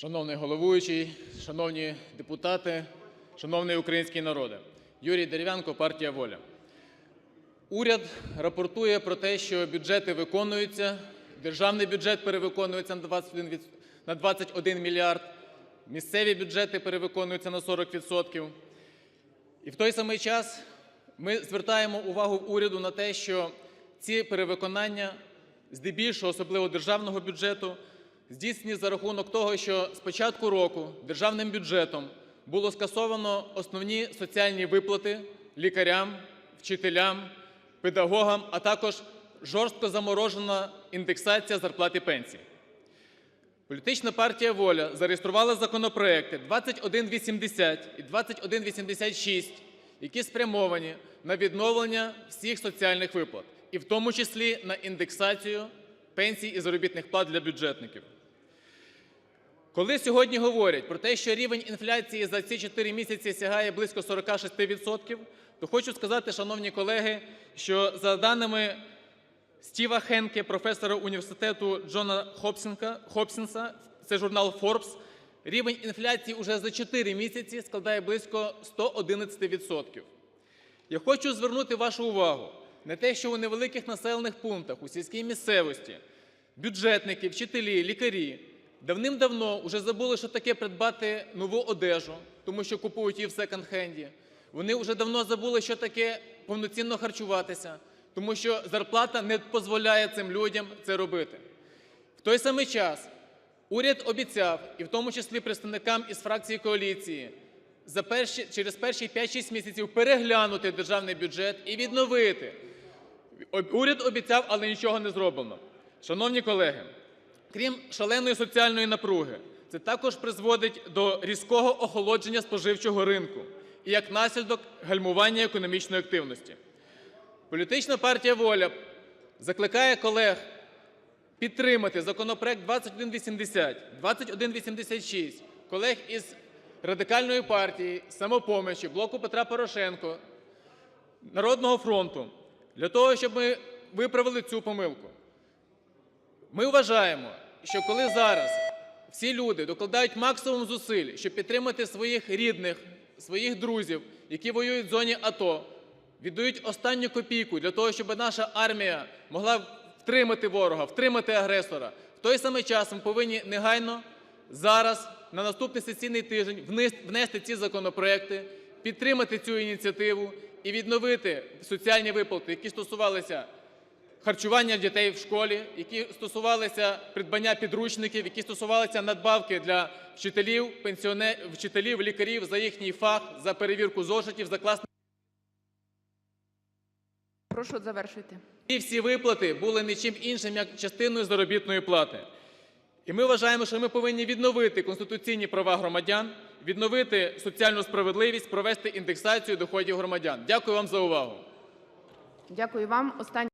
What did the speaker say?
Шановний головуючий, шановні депутати, шановний український народе! Юрій Дерев'янко, партія "Воля". Уряд рапортує про те, що бюджети виконуються, державний бюджет перевиконується на 21 на 21 мільярд, місцеві бюджети перевиконуються на 40 відсотків. І в той самий час ми звертаємо увагу уряду на те, що ці перевиконання, здебільшого, особливо державного бюджету, здійснені за рахунок того, що з початку року державним бюджетом було скасовано основні соціальні виплати лікарям, вчителям, педагогам, а також жорстко заморожена індексація зарплат і пенсій. Політична партія "Воля" зареєструвала законопроекти 2180 і 2186, які спрямовані на відновлення всіх соціальних виплат, і в тому числі на індексацію пенсій і заробітних плат для бюджетників. Коли сьогодні говорять про те, що рівень інфляції за ці 4 місяці сягає близько 46 відсотків, то хочу сказати, шановні колеги, що за даними Стіва Хенке, професора університету Джона Хопсінса, це журнал Forbes, рівень інфляції уже за 4 місяці складає близько 111 відсотків. Я хочу звернути вашу увагу на те, що у невеликих населених пунктах, у сільській місцевості бюджетники, вчителі, лікарі давним-давно вже забули, що таке придбати нову одежу, тому що купують її в секонд-хенді. Вони вже давно забули, що таке повноцінно харчуватися, тому що зарплата не дозволяє цим людям це робити. В той самий час уряд обіцяв, і в тому числі представникам із фракції коаліції, за перші, через перші 5-6 місяців переглянути державний бюджет і відновити. Уряд обіцяв, але нічого не зроблено. Шановні колеги, крім шаленої соціальної напруги, це також призводить до різкого охолодження споживчого ринку і як наслідок гальмування економічної активності. Політична партія "Воля" закликає колег підтримати законопроект 2180, 2186, колег із Радикальної партії, "Самопомочі", "Блоку Петра Порошенка", "Народного фронту" для того, щоб ми виправили цю помилку. Ми вважаємо, що коли зараз всі люди докладають максимум зусиль, щоб підтримати своїх рідних, своїх друзів, які воюють в зоні АТО, віддають останню копійку для того, щоб наша армія могла втримати ворога, втримати агресора, в той самий час ми повинні негайно зараз, на наступний сесійний тиждень, внести ці законопроекти, підтримати цю ініціативу і відновити соціальні виплати, які стосувалися харчування дітей в школі, які стосувалися придбання підручників, які стосувалися надбавки для вчителів, вчителів, лікарів за їхній фах, за перевірку зошитів, за класний Прошу завершити. І всі виплати були нічим іншим, як частиною заробітної плати. І ми вважаємо, що ми повинні відновити конституційні права громадян, відновити соціальну справедливість, провести індексацію доходів громадян. Дякую вам за увагу. Дякую вам. Останнє